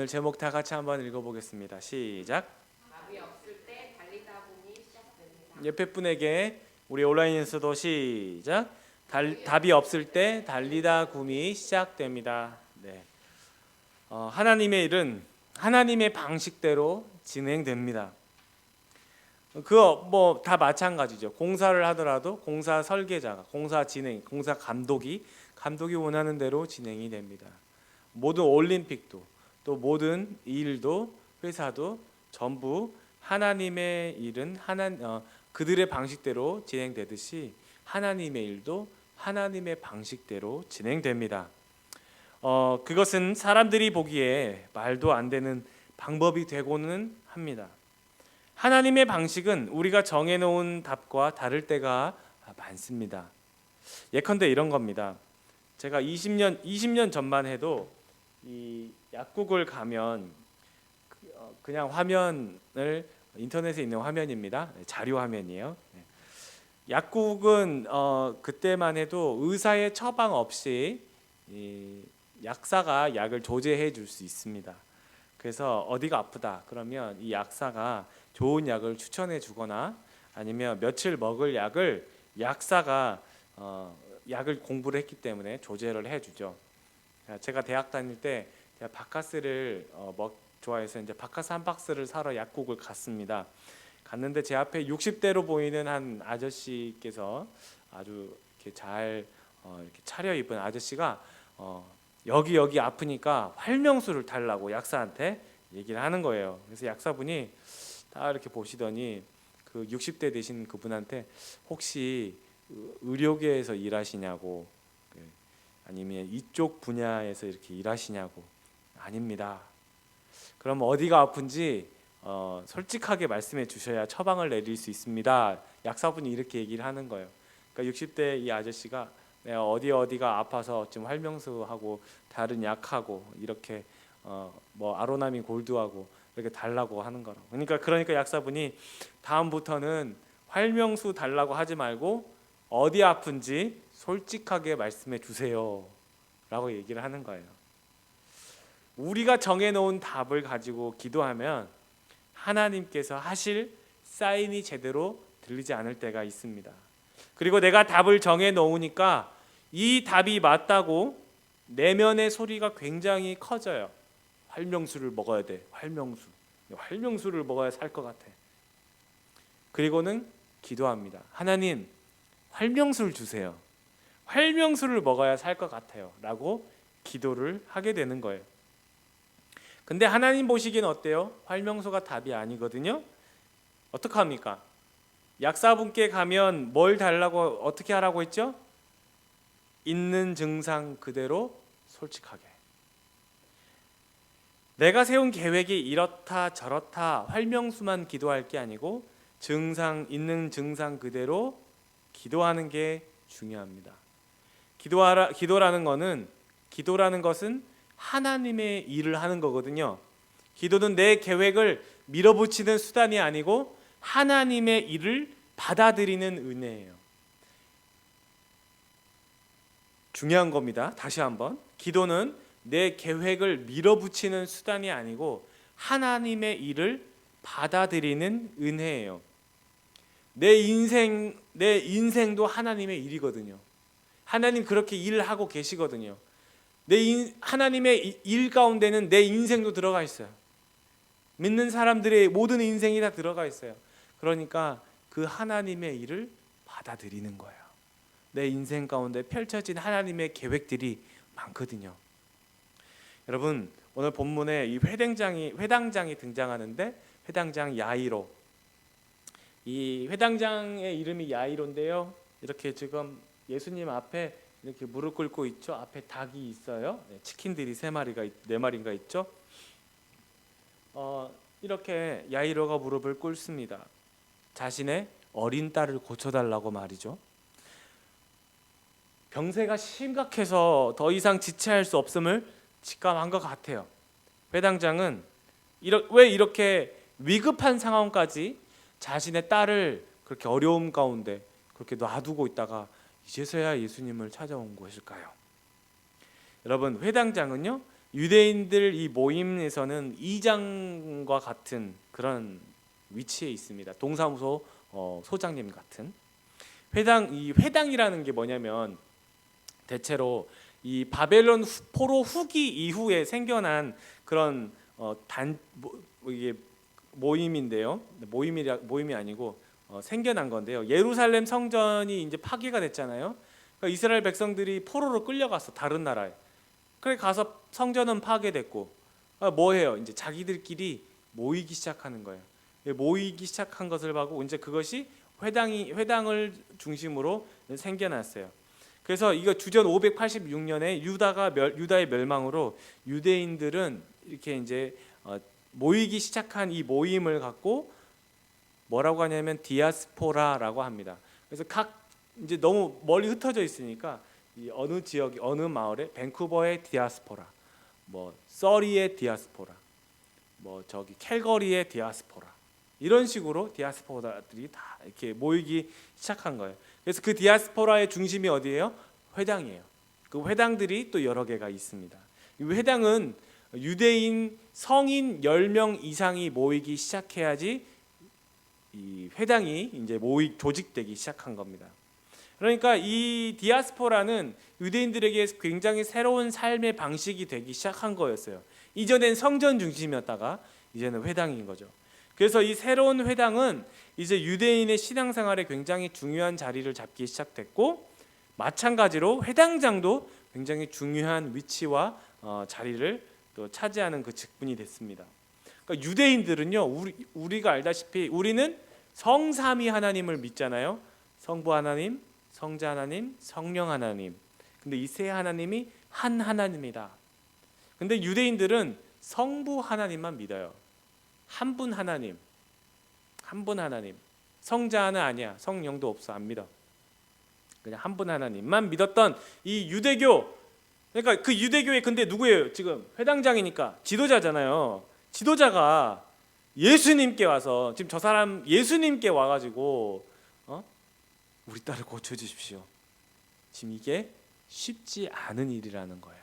네, 오늘 제목 다 같이 한번 읽어보겠습니다. 시작. 옆에 분에게 우리 온라인에서도 시작. 달, 답이 없을 때 달리다 굼이 시작됩니다. 네. 어, 하나님의 일은 하나님의 방식대로 진행됩니다. 그거 뭐 다 마찬가지죠. 공사를 하더라도 공사 설계자가, 공사 진행, 공사 감독이 감독이 원하는 대로 진행이 됩니다. 모든 올림픽도 또 모든 일도 회사도 전부 하나님의 일은 하나 어, 그들의 방식대로 진행되듯이 하나님의 일도 하나님의 방식대로 진행됩니다. 어, 그것은 사람들이 보기에 말도 안 되는 방법이 되고는 합니다. 하나님의 방식은 우리가 정해놓은 답과 다를 때가 많습니다. 예컨대 이런 겁니다. 제가 20년 20년 전만 해도 이 약국을 가면 그, 어, 그냥 화면을 인터넷에 있는 화면입니다. 네, 자료 화면이에요. 네. 약국은 어, 그때만 해도 의사의 처방 없이 이 약사가 약을 조제해 줄 수 있습니다. 그래서 어디가 아프다 그러면 이 약사가 좋은 약을 추천해 주거나 아니면 며칠 먹을 약을 약사가 어, 약을 공부를 했기 때문에 조제를 해주죠. 제가 대학 다닐 때 제가 바카스를 어, 먹 좋아해서 이제 바카스 한 박스를 사러 약국을 갔습니다. 갔는데 제 앞에 60대로 보이는 한 아저씨께서 아주 이렇게 잘 어, 이렇게 차려 입은 아저씨가 어, 여기 여기 아프니까 활명수를 달라고 약사한테 얘기를 하는 거예요. 그래서 약사분이 다 이렇게 보시더니 그 60대 되신 그분한테 혹시 의- 의료계에서 일하시냐고 그, 아니면 이쪽 분야에서 이렇게 일하시냐고 아닙니다. 그럼 어디가 아픈지 어, 솔직하게 말씀해 주셔야 처방을 내릴 수 있습니다. 약사분이 이렇게 얘기를 하는 거예요. 그러니까 60대 이 아저씨가 내가 어디 어디가 아파서 지금 활명수하고 다른 약하고 이렇게 어, 뭐 아로나민 골드하고 이렇게 달라고 하는 거라고. 그러니까 그러니까 약사분이 다음부터는 활명수 달라고 하지 말고 어디 아픈지 솔직하게 말씀해 주세요 라고 얘기를 하는 거예요. 우리가 정해놓은 답을 가지고 기도하면 하나님께서 하실 사인이 제대로 들리지 않을 때가 있습니다. 그리고 내가 답을 정해 놓으니까 이 답이 맞다고 내면의 소리가 굉장히 커져요. 활명수를 먹어야 돼. 활명수. 활명수를 먹어야 살 것 같아. 그리고는 기도합니다. 하나님, 활명수를 주세요. 활명수를 먹어야 살 것 같아요. 라고 기도를 하게 되는 거예요. 근데 하나님 보시기엔 어때요? 활명수가 답이 아니거든요. 어떻게 합니까? 약사분께 가면 뭘 달라고 어떻게 하라고 했죠? 있는 증상 그대로 솔직하게. 내가 세운 계획이 이렇다 저렇다 활명수만 기도할 게 아니고 증상 있는 증상 그대로 기도하는 게 중요합니다. 기도하라 기도라는 거는 기도라는 것은 하나님의 일을 하는 거거든요. 기도는 내 계획을 밀어붙이는 수단이 아니고 하나님의 일을 받아들이는 은혜예요. 중요한 겁니다. 다시 한번. 기도는 내 계획을 밀어붙이는 수단이 아니고 하나님의 일을 받아들이는 은혜예요. 내 인생 내 인생도 하나님의 일이거든요. 하나님 그렇게 일을 하고 계시거든요. 내 인, 하나님의 이- 일 가운데는 내 인생도 들어가 있어요. 믿는 사람들의 모든 인생이 다 들어가 있어요. 그러니까 그 하나님의 일을 받아들이는 거예요. 내 인생 가운데 펼쳐진 하나님의 계획들이 많거든요. 여러분 오늘 본문에 이 회당장이 회당장이 등장하는데 회당장 야이로 이 회당장의 이름이 야이로인데요. 이렇게 지금 예수님 앞에 이렇게 무릎 꿇고 있죠. 앞에 닭이 있어요. 네, 치킨들이 세 마리가 있- 네 마리인가 있죠. 어, 이렇게 야이로가 무릎을 꿇습니다. 자신의 어린 딸을 고쳐달라고 말이죠. 병세가 심각해서 더 이상 지체할 수 없음을 직감한 것 같아요. 회당장은 왜 이렇게 위급한 상황까지 자신의 딸을 그렇게 어려움 가운데 그렇게 놔두고 있다가 이제서야 예수님을 찾아온 것일까요? 여러분 회당장은요 유대인들 이 모임에서는 이장과 같은 그런 위치에 있습니다. 동사무소 어, 소장님 같은 회당 이 회당이라는 게 뭐냐면 대체로 이 바벨론 후- 포로 후기 이후에 생겨난 그런 어, 단 뭐, 이게 모임인데요. 모임이라 모임이 아니고 어, 생겨난 건데요. 예루살렘 성전이 이제 파괴가 됐잖아요. 그러니까 이스라엘 백성들이 포로로 끌려갔어 다른 나라에. 그래 가서 성전은 파괴됐고 아, 뭐 해요? 이제 자기들끼리 모이기 시작하는 거예요. 예, 모이기 시작한 것을 보고 이제 그것이 회당이 회당을 중심으로 생겨났어요. 그래서 이거 주전 586년에 유다가 멸, 유다의 멸망으로 유대인들은 이렇게 이제 어, 모이기 시작한 이 모임을 갖고 뭐라고 하냐면 디아스포라라고 합니다. 그래서 각 이제 너무 멀리 흩어져 있으니까 이 어느 지역이 어느 마을에 밴쿠버의 디아스포라, 뭐 서리의 디아스포라, 뭐 저기 캘거리의 디아스포라 이런 식으로 디아스포라들이 다 이렇게 모이기 시작한 거예요. 그래서 그 디아스포라의 중심이 어디예요? 회당이에요. 그 회당들이 또 여러 개가 있습니다. 이 회당은 유대인 성인 10명 이상이 모이기 시작해야지 이 회당이 이제 모이 조직되기 시작한 겁니다. 그러니까 이 디아스포라는 유대인들에게 굉장히 새로운 삶의 방식이 되기 시작한 거였어요. 이전엔 성전 중심이었다가 이제는 회당인 거죠. 그래서 이 새로운 회당은 이제 유대인의 신앙생활에 굉장히 중요한 자리를 잡기 시작됐고 마찬가지로 회당장도 굉장히 중요한 위치와 어, 자리를 또 차지하는 그 직분이 됐습니다. 그러니까 유대인들은요, 우리 우리가 알다시피 우리는 성삼위 하나님을 믿잖아요. 성부 하나님, 성자 하나님, 성령 하나님. 근데 이 세 하나님이 한 하나님이다. 근데 유대인들은 성부 하나님만 믿어요. 한 분 하나님. 한 분 하나님. 성자는 아니야. 성령도 없어. 안 믿어. 그냥 한 분 하나님만 믿었던 이 유대교 그러니까 그 유대교의 근데 누구예요? 지금 회당장이니까 지도자잖아요. 지도자가 예수님께 와서 지금 저 사람 예수님께 와가지고 어? 우리 딸을 고쳐 주십시오. 지금 이게 쉽지 않은 일이라는 거예요.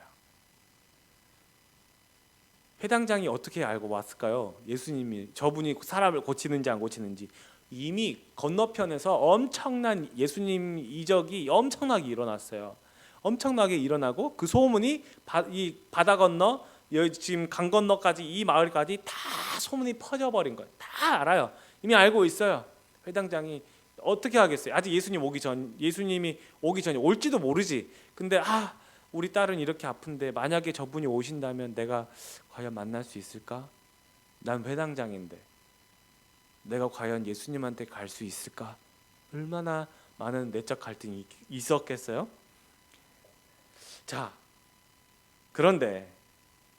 회당장이 어떻게 알고 왔을까요? 예수님이 저분이 사람을 고치는지 안 고치는지 이미 건너편에서 엄청난 예수님 이적이 엄청나게 일어났어요. 엄청나게 일어나고 그 소문이 바, 이 바다 건너 여기 지금 강 건너까지 이 마을까지 다 소문이 퍼져버린 거예요. 다 알아요. 이미 알고 있어요. 회당장이 어떻게 하겠어요? 아직 예수님 오기 전 예수님이 오기 전에 올지도 모르지. 근데 아 우리 딸은 이렇게 아픈데 만약에 저분이 오신다면 내가 과연 만날 수 있을까? 난 회당장인데 내가 과연 예수님한테 갈 수 있을까? 얼마나 많은 내적 갈등이 있었겠어요? 자, 그런데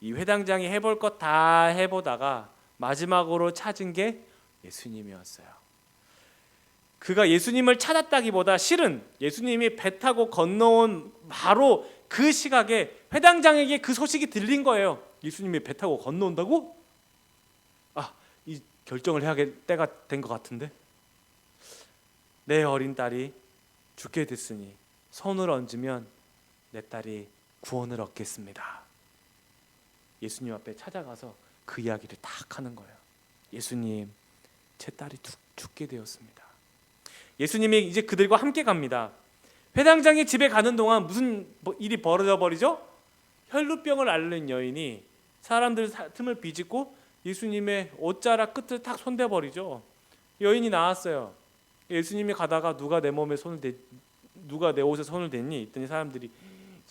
이 회당장이 해볼 것 다 해보다가 마지막으로 찾은 게 예수님이었어요. 그가 예수님을 찾았다기보다 실은 예수님이 배 타고 건너온 바로 그 시각에 회당장에게 그 소식이 들린 거예요. 예수님이 배 타고 건너온다고? 아, 이 결정을 해야 할 때가 된 것 같은데. 내 어린 딸이 죽게 됐으니 손을 얹으면 내 딸이 구원을 얻겠습니다. 예수님 앞에 찾아가서 그 이야기를 딱 하는 거예요. 예수님, 제 딸이 죽, 죽게 되었습니다. 예수님이 이제 그들과 함께 갑니다. 회당장이 집에 가는 동안 무슨 뭐 일이 벌어져 버리죠? 혈루병을 앓는 여인이 사람들 사- 틈을 비집고 예수님의 옷자락 끝을 탁 손대 버리죠. 여인이 나왔어요. 예수님이 가다가 누가 내 몸에 손을 대 누가 내 옷에 손을 댔니? 했더니 사람들이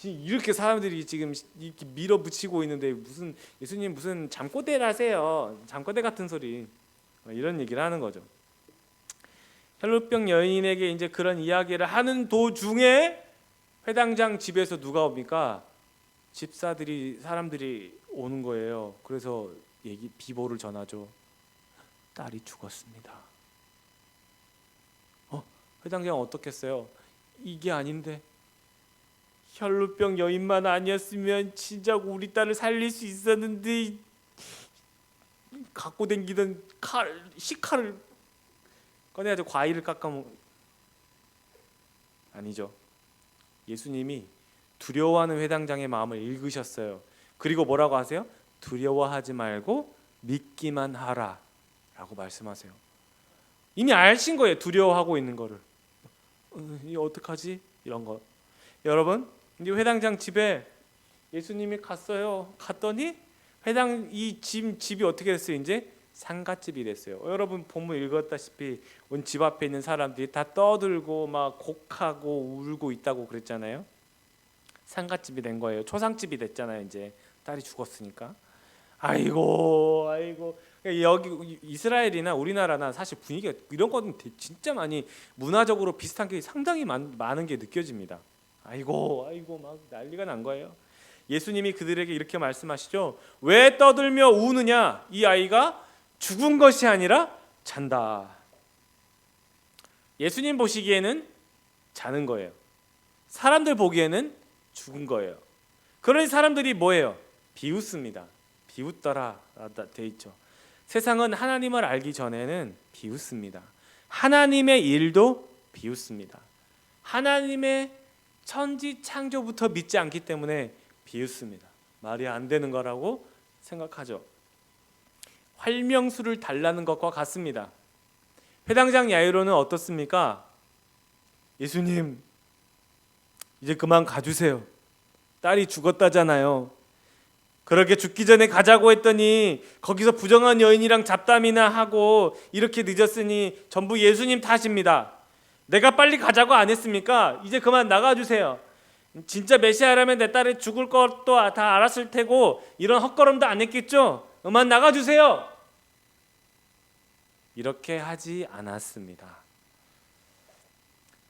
이렇게 사람들이 지금 이렇게 밀어붙이고 있는데 무슨 예수님 무슨 잠꼬대라세요? 잠꼬대 같은 소리 어, 이런 얘기를 하는 거죠. 혈루병 여인에게 이제 그런 이야기를 하는 도중에 회당장 집에서 누가 옵니까? 집사들이 사람들이 오는 거예요. 그래서 얘기 비보를 전하죠. 딸이 죽었습니다. 어, 회당장 어떻겠어요? 이게 아닌데 혈루병 여인만 아니었으면 진짜 우리 딸을 살릴 수 있었는데 갖고 댕기던 칼 식칼을 꺼내야죠 과일을 깎아 먹 아니죠 예수님이 두려워하는 회당장의 마음을 읽으셨어요 그리고 뭐라고 하세요? 두려워하지 말고 믿기만 하라라고 말씀하세요. 이미 알신 거예요. 두려워하고 있는 거를. 어, 이 어떡하지? 이런 거. 여러분, 이 회당장 집에 예수님이 갔어요. 갔더니 회당 이 집 집이 어떻게 됐어요? 이제 상갓집이 됐어요. 어, 여러분 본문 읽었다시피 온 집 앞에 있는 사람들이 다 떠들고 막 곡하고 울고 있다고 그랬잖아요. 상갓집이 된 거예요. 초상집이 됐잖아요. 이제 딸이 죽었으니까. 아이고, 아이고. 여기 이스라엘이나 우리나라나 사실 분위기가 이런 거는 되- 진짜 많이 문화적으로 비슷한 게 상당히 많, 많은 게 느껴집니다. 아이고, 아이고 막 난리가 난 거예요. 예수님이 그들에게 이렇게 말씀하시죠. 왜 떠들며 우느냐? 이 아이가 죽은 것이 아니라 잔다. 예수님 보시기에는 자는 거예요. 사람들 보기에는 죽은 거예요. 그러니 사람들이 뭐예요? 비웃습니다. 비웃더라 돼 있죠. 세상은 하나님을 알기 전에는 비웃습니다. 하나님의 일도 비웃습니다. 하나님의 천지 창조부터 믿지 않기 때문에 비웃습니다. 말이 안 되는 거라고 생각하죠. 활명수를 달라는 것과 같습니다. 회당장 야이로는 어떻습니까? 예수님 이제 그만 가주세요. 딸이 죽었다잖아요. 그렇게 죽기 전에 가자고 했더니 거기서 부정한 여인이랑 잡담이나 하고 이렇게 늦었으니 전부 예수님 탓입니다. 내가 빨리 가자고 안 했습니까? 이제 그만 나가주세요. 진짜 메시아라면 내 딸이 죽을 것도 다 알았을 테고 이런 헛걸음도 안 했겠죠? 그만 나가주세요. 이렇게 하지 않았습니다.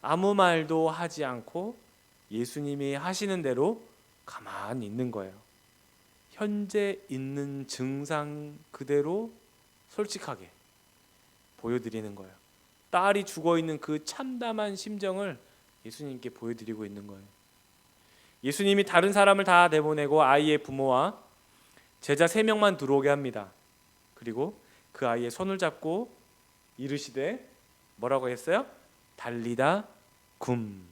아무 말도 하지 않고 예수님이 하시는 대로 가만히 있는 거예요. 현재 있는 증상 그대로 솔직하게 보여드리는 거예요. 딸이 죽어 있는 그 참담한 심정을 예수님께 보여드리고 있는 거예요. 예수님이 다른 사람을 다 내보내고 아이의 부모와 제자 세 명만 들어오게 합니다. 그리고 그 아이의 손을 잡고 이르시되 뭐라고 했어요? 달리다 굼.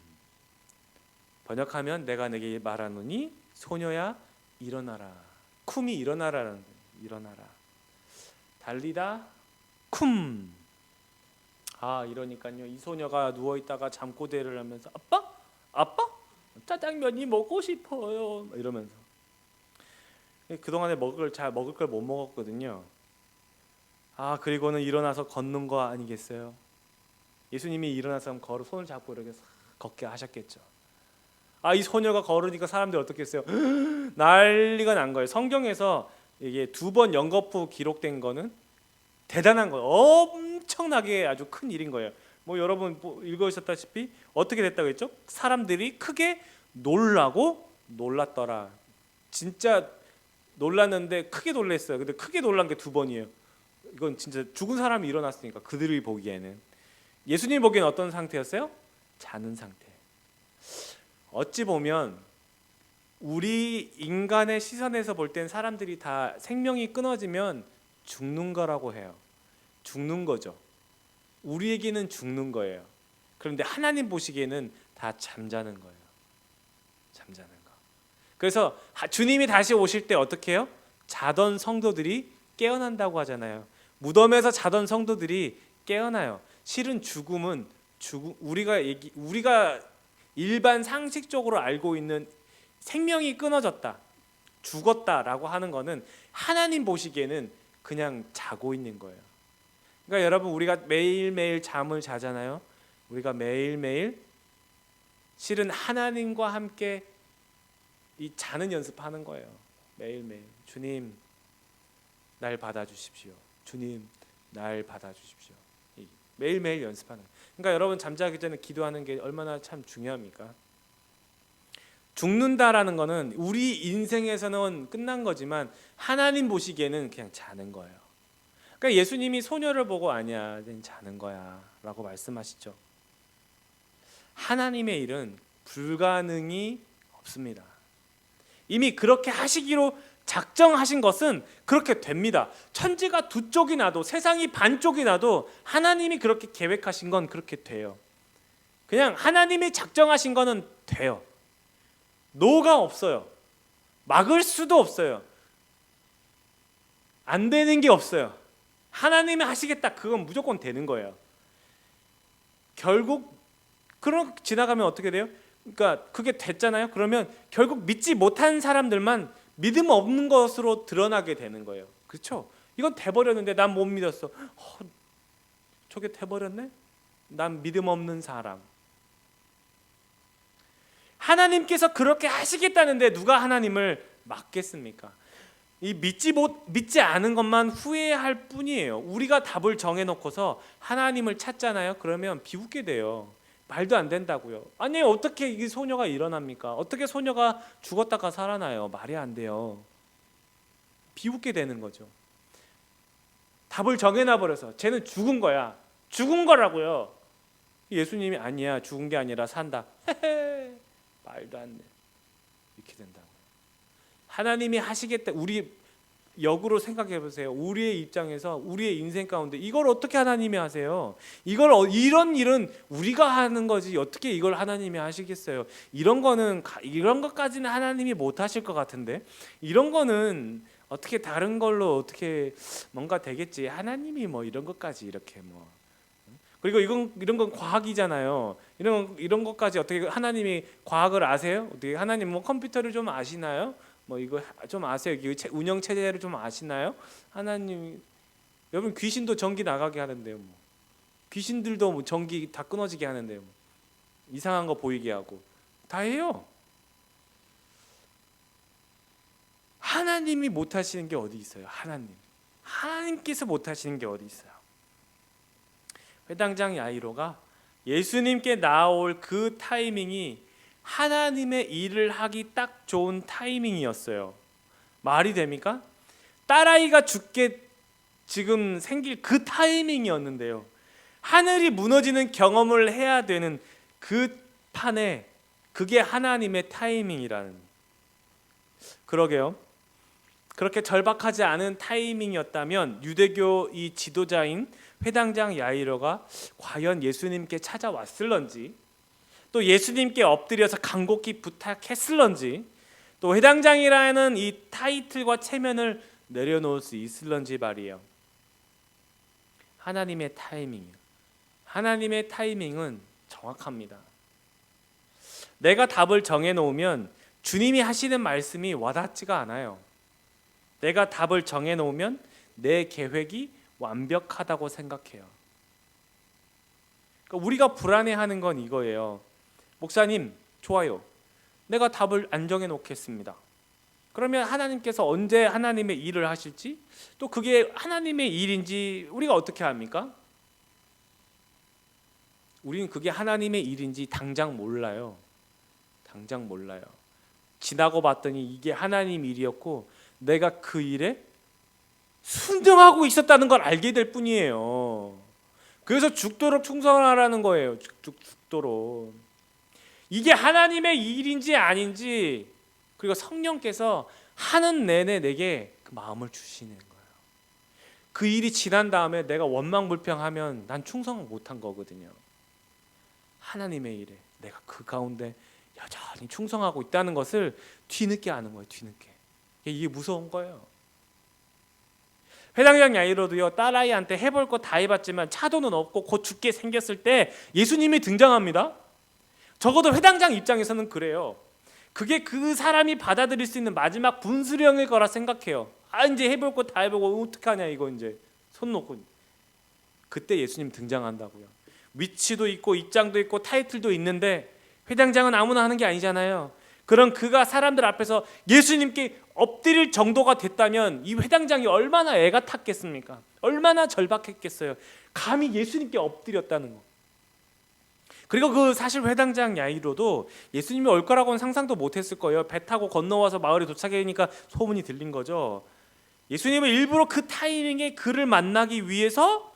번역하면 내가 내게 말하노니 소녀야 일어나라. 쿰이 일어나라는 거예요. 일어나라. 달리다 쿰. 아 이러니까요 이 소녀가 누워 있다가 잠꼬대를 하면서 아빠 아빠 짜장면이 먹고 싶어요 이러면서 그 동안에 먹을 잘 먹을 걸 못 먹었거든요. 아 그리고는 일어나서 걷는 거 아니겠어요? 예수님이 일어나서 걸어 손을 잡고 이렇게 싹 걷게 하셨겠죠. 아 이 소녀가 걸으니까 사람들이 어떻겠어요? 난리가 난 거예요. 성경에서 이게 두 번 연거푸 기록된 거는 대단한 거예요. 엄청나게 아주 큰 일인 거예요. 뭐 여러분 뭐 읽으셨다시피 어떻게 됐다고 했죠? 사람들이 크게 놀라고 놀랐더라. 진짜 놀랐는데 크게 놀랐어요. 근데 크게 놀란 게 두 번이에요. 이건 진짜 죽은 사람이 일어났으니까 그들이 보기에는 예수님 보기에는 어떤 상태였어요? 자는 상태. 어찌 보면 우리 인간의 시선에서 볼 땐 사람들이 다 생명이 끊어지면 죽는 거라고 해요. 죽는 거죠. 우리에게는 죽는 거예요. 그런데 하나님 보시기에는 다 잠자는 거예요. 잠자는 거. 그래서 하- 주님이 다시 오실 때 어떻게 해요? 자던 성도들이 깨어난다고 하잖아요. 무덤에서 자던 성도들이 깨어나요. 실은 죽음은 죽음 우리가 얘기 우리가 일반 상식적으로 알고 있는 생명이 끊어졌다, 죽었다라고 하는 거는 하나님 보시기에는 그냥 자고 있는 거예요. 그러니까 여러분 우리가 매일매일 잠을 자잖아요. 우리가 매일매일 실은 하나님과 함께 이 자는 연습하는 거예요. 매일매일 주님 날 받아 주십시오. 주님 날 받아 주십시오. 이 매일매일 연습하는. 그러니까 여러분 잠자기 전에 기도하는 게 얼마나 참 중요합니까? 죽는다라는 거는 우리 인생에서는 끝난 거지만 하나님 보시기에는 그냥 자는 거예요. 그러니까 예수님이 소녀를 보고 아니야, 넌 자는 거야라고 말씀하시죠. 하나님의 일은 불가능이 없습니다. 이미 그렇게 하시기로 작정하신 것은 그렇게 됩니다. 천지가 두 쪽이 나도 세상이 반 쪽이 나도 하나님이 그렇게 계획하신 건 그렇게 돼요. 그냥 하나님이 작정하신 거는 돼요. 노가 없어요. 막을 수도 없어요. 안 되는 게 없어요. 하나님이 하시겠다. 그건 무조건 되는 거예요. 결국 그런 지나가면 어떻게 돼요? 그러니까 그게 됐잖아요. 그러면 결국 믿지 못한 사람들만 믿음 없는 것으로 드러나게 되는 거예요. 그렇죠? 이건 돼버렸는데 난 못 믿었어. 어, 저게 돼버렸네? 난 믿음 없는 사람. 하나님께서 그렇게 하시겠다는데 누가 하나님을 막겠습니까? 이 믿지 못 믿지 않은 것만 후회할 뿐이에요. 우리가 답을 정해 놓고서 하나님을 찾잖아요. 그러면 비웃게 돼요. 말도 안 된다고요. 아니 어떻게 이 소녀가 일어납니까? 어떻게 소녀가 죽었다가 살아나요? 말이 안 돼요. 비웃게 되는 거죠. 답을 정해놔 버려서 쟤는 죽은 거야. 죽은 거라고요. 예수님이 아니야 죽은 게 아니라 산다. 말도 안 돼. 이렇게 된다고. 하나님이 하시겠다. 우리 역으로 생각해 보세요. 우리의 입장에서 우리의 인생 가운데 이걸 어떻게 하나님이 하세요? 이걸 어- 이런 일은 우리가 하는 거지 어떻게 이걸 하나님이 하시겠어요? 이런 거는 가- 이런 것까지는 하나님이 못 하실 것 같은데 이런 거는 어떻게 다른 걸로 어떻게 뭔가 되겠지 하나님이 뭐 이런 것까지 이렇게 뭐 그리고 이건 이런 건 과학이잖아요. 이런 이런 것까지 어떻게 하나님이 과학을 아세요? 어떻게 하나님 뭐 컴퓨터를 좀 아시나요? 뭐 이거 좀 아세요? 이 체- 운영 체제를 좀 아시나요? 하나님 여러분 귀신도 전기 나가게 하는데요. 뭐. 귀신들도 뭐 전기 다 끊어지게 하는데요. 뭐. 이상한 거 보이게 하고 다 해요. 하나님이 못 하시는 게 어디 있어요? 하나님. 하나님께서 못 하시는 게 어디 있어요? 회당장 야이로가 예수님께 나올 그 타이밍이 하나님의 일을 하기 딱 좋은 타이밍이었어요. 말이 됩니까? 딸아이가 죽게 지금 생길 그 타이밍이었는데요. 하늘이 무너지는 경험을 해야 되는 그 판에 그게 하나님의 타이밍이라는. 그러게요. 그렇게 절박하지 않은 타이밍이었다면 유대교 이 지도자인 회당장 야이로가 과연 예수님께 찾아왔을런지 또 예수님께 엎드려서 간곡히 부탁했을런지 또 회당장이라는 이 타이틀과 체면을 내려놓을 수 있을런지 말이에요. 하나님의 타이밍이요. 하나님의 타이밍은 정확합니다. 내가 답을 정해 놓으면 주님이 하시는 말씀이 와닿지가 않아요. 내가 답을 정해 놓으면 내 계획이 완벽하다고 생각해요. 그러니까 우리가 불안해하는 건 이거예요. 목사님, 좋아요. 내가 답을 안 정해 놓겠습니다. 그러면 하나님께서 언제 하나님의 일을 하실지 또 그게 하나님의 일인지 우리가 어떻게 합니까? 우리는 그게 하나님의 일인지 당장 몰라요. 당장 몰라요. 지나고 봤더니 이게 하나님 일이었고 내가 그 일에 순종하고 있었다는 걸 알게 될 뿐이에요. 그래서 죽도록 충성하라는 거예요. 죽, 죽, 죽도록. 이게 하나님의 일인지 아닌지 그리고 성령께서 하는 내내 내게 그 마음을 주시는 거예요. 그 일이 지난 다음에 내가 원망 불평하면 난 충성 못한 거거든요. 하나님의 일에 내가 그 가운데 여전히 충성하고 있다는 것을 뒤늦게 아는 거예요. 뒤늦게. 이게 무서운 거예요. 회당장 야이로도요 딸아이한테 해볼 거 다 해봤지만 차도는 없고 곧 죽게 생겼을 때 예수님이 등장합니다. 적어도 회당장 입장에서는 그래요. 그게 그 사람이 받아들일 수 있는 마지막 분수령일 거라 생각해요. 아 이제 해볼 거 다 해보고 어떡하냐 이거 이제 손 놓고 그때 예수님 등장한다고요. 위치도 있고 입장도 있고 타이틀도 있는데 회당장은 아무나 하는 게 아니잖아요. 그런 그가 사람들 앞에서 예수님께 엎드릴 정도가 됐다면 이 회당장이 얼마나 애가 탔겠습니까? 얼마나 절박했겠어요. 감히 예수님께 엎드렸다는 거. 그리고 그 사실 회당장 야이로도 예수님이 올 거라고는 상상도 못했을 거예요. 배 타고 건너와서 마을에 도착하니까 소문이 들린 거죠. 예수님은 일부러 그 타이밍에 그를 만나기 위해서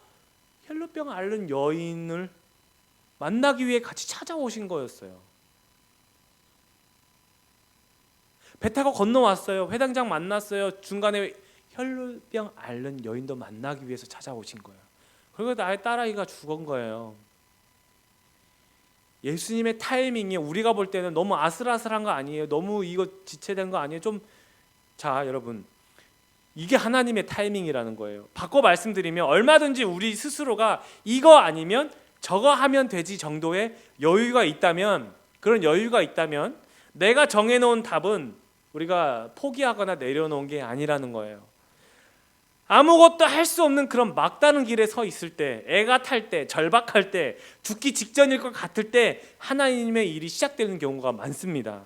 혈루병 앓는 여인을 만나기 위해 같이 찾아오신 거였어요. 배 타고 건너왔어요. 회당장 만났어요. 중간에 혈루병 앓는 여인도 만나기 위해서 찾아오신 거예요. 그리고 나의 딸아이가 죽은 거예요. 예수님의 타이밍이 우리가 볼 때는 너무 아슬아슬한 거 아니에요? 너무 이거 지체된 거 아니에요? 좀 자, 여러분. 이게 하나님의 타이밍이라는 거예요. 바꿔 말씀드리면 얼마든지 우리 스스로가 이거 아니면 저거 하면 되지 정도의 여유가 있다면 그런 여유가 있다면 내가 정해 놓은 답은 우리가 포기하거나 내려놓은 게 아니라는 거예요. 아무것도 할 수 없는 그런 막다른 길에 서 있을 때, 애가 탈 때, 절박할 때, 죽기 직전일 것 같을 때 하나님의 일이 시작되는 경우가 많습니다.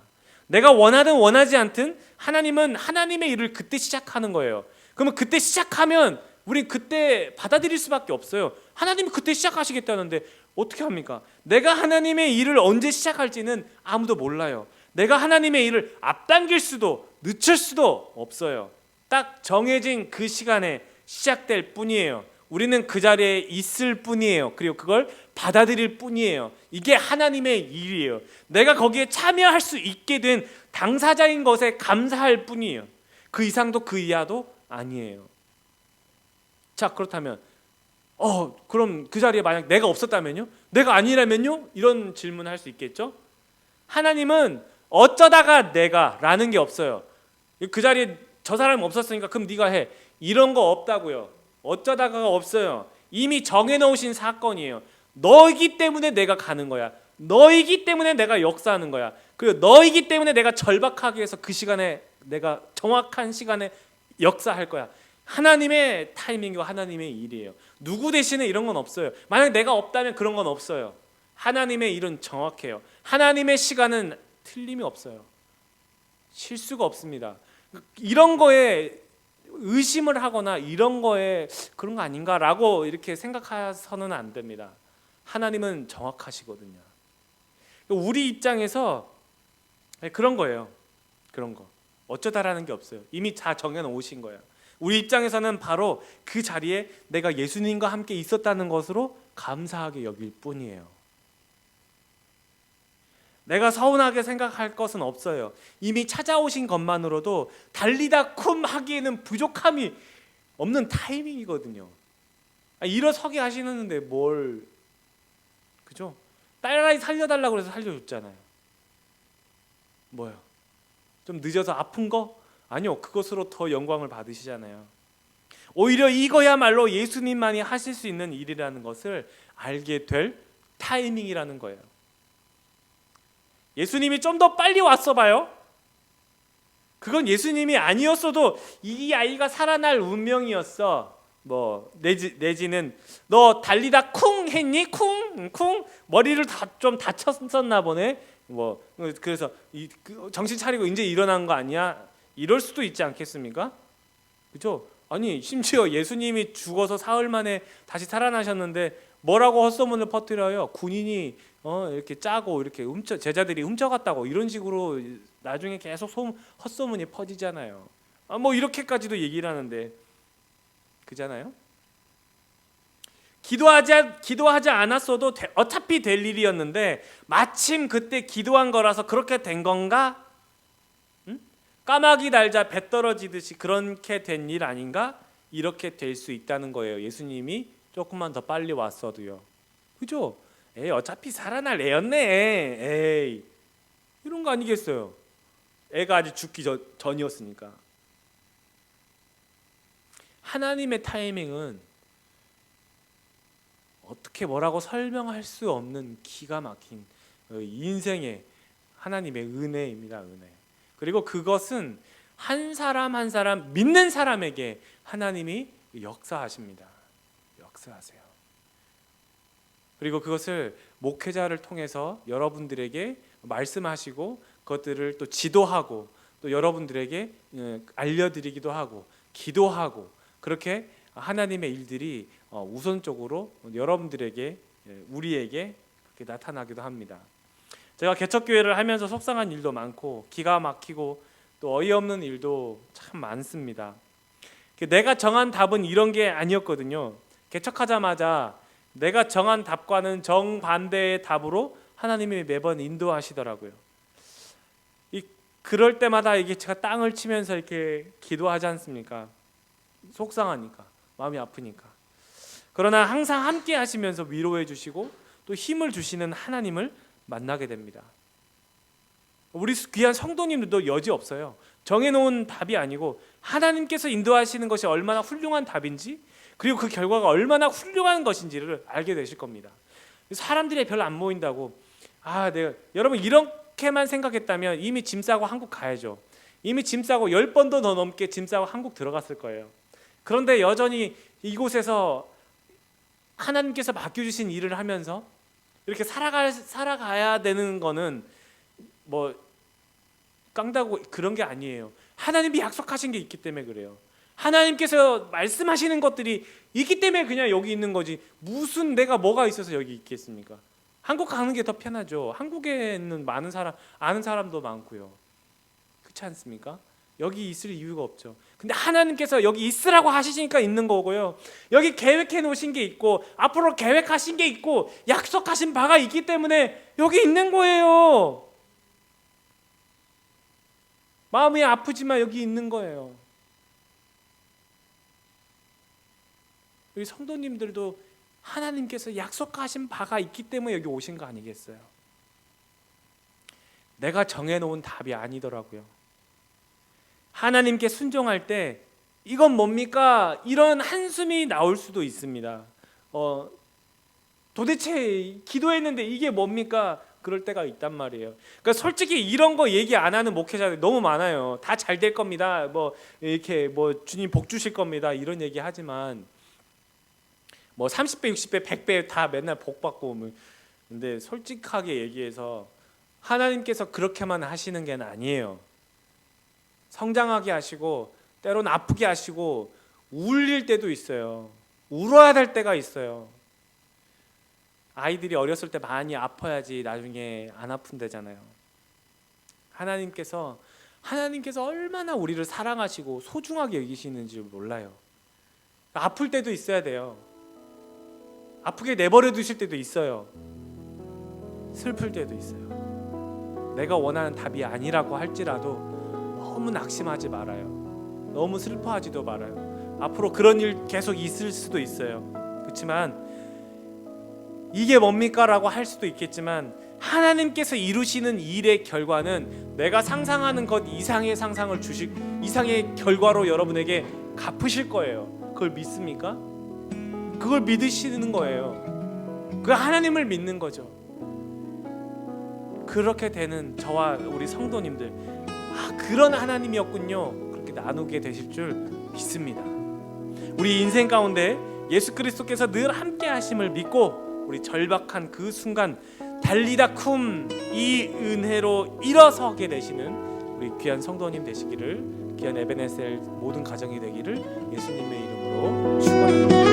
내가 원하든 원하지 않든 하나님은 하나님의 일을 그때 시작하는 거예요. 그러면 그때 시작하면 우리 그때 받아들일 수밖에 없어요. 하나님이 그때 시작하시겠다는데 어떻게 합니까? 내가 하나님의 일을 언제 시작할지는 아무도 몰라요. 내가 하나님의 일을 앞당길 수도 늦출 수도 없어요. 딱 정해진 그 시간에 시작될 뿐이에요. 우리는 그 자리에 있을 뿐이에요. 그리고 그걸 받아들일 뿐이에요. 이게 하나님의 일이에요. 내가 거기에 참여할 수 있게 된 당사자인 것에 감사할 뿐이에요. 그 이상도 그 이하도 아니에요. 자, 그렇다면 어, 그럼 그 자리에 만약 내가 없었다면요? 내가 아니라면요? 이런 질문을 할 수 있겠죠? 하나님은 어쩌다가 내가라는 게 없어요. 그 자리에 저 사람이 없었으니까 그럼 네가 해. 이런 거 없다고요. 어쩌다가가 없어요. 이미 정해 놓으신 사건이에요. 너이기 때문에 내가 가는 거야. 너이기 때문에 내가 역사하는 거야. 그리고 너이기 때문에 내가 절박하게 해서 그 시간에 내가 정확한 시간에 역사할 거야. 하나님의 타이밍이고 하나님의 일이에요. 누구 대신에 이런 건 없어요. 만약 내가 없다면 그런 건 없어요. 하나님의 일은 정확해요. 하나님의 시간은 틀림이 없어요. 실수가 없습니다. 이런 거에 의심을 하거나 이런 거에 그런 거 아닌가라고 이렇게 생각해서는 안 됩니다. 하나님은 정확하시거든요. 우리 입장에서 그런 거예요. 그런 거. 어쩌다라는 게 없어요. 이미 다 정해 놓으신 거예요. 우리 입장에서는 바로 그 자리에 내가 예수님과 함께 있었다는 것으로 감사하게 여길 뿐이에요. 내가 서운하게 생각할 것은 없어요. 이미 찾아오신 것만으로도 달리다 쿰 하기에는 부족함이 없는 타이밍이거든요. 아, 일어서게 하시는데 뭘 그죠? 딸아이 살려달라고 해서 살려줬잖아요. 뭐요? 좀 늦어서 아픈 거? 아니요. 그것으로 더 영광을 받으시잖아요. 오히려 이거야말로 예수님만이 하실 수 있는 일이라는 것을 알게 될 타이밍이라는 거예요. 예수님이 좀 더 빨리 왔어 봐요. 그건 예수님이 아니었어도 이 아이가 살아날 운명이었어. 뭐 내지 내지는 너 달리다 쿵 했니? 쿵 쿵 머리를 다 좀 다쳤었나 보네. 뭐 그래서 이, 그 정신 차리고 이제 일어난 거 아니야? 이럴 수도 있지 않겠습니까? 그죠? 아니 심지어 예수님이 죽어서 사흘 만에 다시 살아나셨는데 뭐라고 헛소문을 퍼뜨려요? 군인이 어 이렇게 짜고 이렇게 훔쳐 제자들이 훔쳐갔다고 이런 식으로 나중에 계속 소문, 헛소문이 퍼지잖아요. 아 뭐 이렇게까지도 얘기를 하는데 그잖아요. 기도하지 기도하지 않았어도 되, 어차피 될 일이었는데 마침 그때 기도한 거라서 그렇게 된 건가? 응? 까마귀 날자 배 떨어지듯이 그렇게 된 일 아닌가? 이렇게 될 수 있다는 거예요. 예수님이 조금만 더 빨리 왔어도요. 그죠? 에이 어차피 살아날 애였네. 에이 이런 거 아니겠어요? 애가 아직 죽기 전, 전이었으니까. 하나님의 타이밍은 어떻게 뭐라고 설명할 수 없는 기가 막힌 어, 인생의 하나님의 은혜입니다. 은혜. 그리고 그것은 한 사람 한 사람 믿는 사람에게 하나님이 역사하십니다. 역사하세요. 그리고 그것을 목회자를 통해서 여러분들에게 말씀하시고 그것들을 또 지도하고 또 여러분들에게 어, 알려드리기도 하고 기도하고 그렇게 하나님의 일들이 어, 우선적으로 여러분들에게 예, 우리에게 그렇게 나타나기도 합니다. 제가 개척교회를 하면서 속상한 일도 많고 기가 막히고 또 어이없는 일도 참 많습니다. 내가 정한 답은 이런 게 아니었거든요. 개척하자마자 내가 정한 답과는 정반대의 답으로 하나님이 매번 인도하시더라고요. 이 그럴 때마다 이게 제가 땅을 치면서 이렇게 기도하지 않습니까? 속상하니까 마음이 아프니까. 그러나 항상 함께 하시면서 위로해 주시고 또 힘을 주시는 하나님을 만나게 됩니다. 우리 귀한 성도님들도 여지 없어요. 정해놓은 답이 아니고 하나님께서 인도하시는 것이 얼마나 훌륭한 답인지 그리고 그 결과가 얼마나 훌륭한 것인지를 알게 되실 겁니다. 사람들이 별로 안 모인다고 아 내가 여러분 이렇게만 생각했다면 이미 짐 싸고 한국 가야죠. 이미 짐 싸고 열 번도 더 넘게 짐 싸고 한국 들어갔을 거예요. 그런데 여전히 이곳에서 하나님께서 맡겨주신 일을 하면서 이렇게 살아가 살아가야 되는 거는 뭐 깡다고 그런 게 아니에요. 하나님이 약속하신 게 있기 때문에 그래요. 하나님께서 말씀하시는 것들이 있기 때문에 그냥 여기 있는 거지. 무슨 내가 뭐가 있어서 여기 있겠습니까? 한국 가는 게 더 편하죠. 한국에 는 많은 사람 아는 사람도 많고요. 그렇지 않습니까? 여기 있을 이유가 없죠. 근데 하나님께서 여기 있으라고 하시니까 있는 거고요. 여기 계획해 놓으신 게 있고 앞으로 계획하신 게 있고 약속하신 바가 있기 때문에 여기 있는 거예요. 마음이 아프지만 여기 있는 거예요. 우리 성도님들도 하나님께서 약속하신 바가 있기 때문에 여기 오신 거 아니겠어요? 내가 정해놓은 답이 아니더라고요. 하나님께 순종할 때 이건 뭡니까? 이런 한숨이 나올 수도 있습니다. 어, 도대체 기도했는데 이게 뭡니까? 그럴 때가 있단 말이에요. 그러니까 솔직히 이런 거 얘기 안 하는 목회자들 너무 많아요. 다 잘 될 겁니다. 뭐 이렇게 뭐 주님 복 주실 겁니다. 이런 얘기 하지만 뭐 30배, 60배, 100배 다 맨날 복 받고 뭐 근데 솔직하게 얘기해서 하나님께서 그렇게만 하시는 게 아니에요. 성장하게 하시고 때로는 아프게 하시고 울릴 때도 있어요. 울어야 될 때가 있어요. 아이들이 어렸을 때 많이 아파야지 나중에 안 아픈대잖아요. 하나님께서 하나님께서 얼마나 우리를 사랑하시고 소중하게 여기시는지 몰라요. 아플 때도 있어야 돼요. 아프게 내버려 두실 때도 있어요. 슬플 때도 있어요. 내가 원하는 답이 아니라고 할지라도 너무 낙심하지 말아요. 너무 슬퍼하지도 말아요. 앞으로 그런 일 계속 있을 수도 있어요. 그렇지만 이게 뭡니까라고 할 수도 있겠지만 하나님께서 이루시는 일의 결과는 내가 상상하는 것 이상의 상상을 주실 이상의 결과로 여러분에게 갚으실 거예요. 그걸 믿습니까? 그걸 믿으시는 거예요. 그 하나님을 믿는 거죠. 그렇게 되는 저와 우리 성도님들 아 그런 하나님이었군요. 그렇게 나누게 되실 줄 믿습니다. 우리 인생 가운데 예수 그리스도께서 늘 함께 하심을 믿고 우리 절박한 그 순간 달리다 쿰 이 은혜로 일어서게 되시는 우리 귀한 성도님 되시기를 귀한 에베네셀 모든 가정이 되기를 예수님의 이름으로 축원합니다.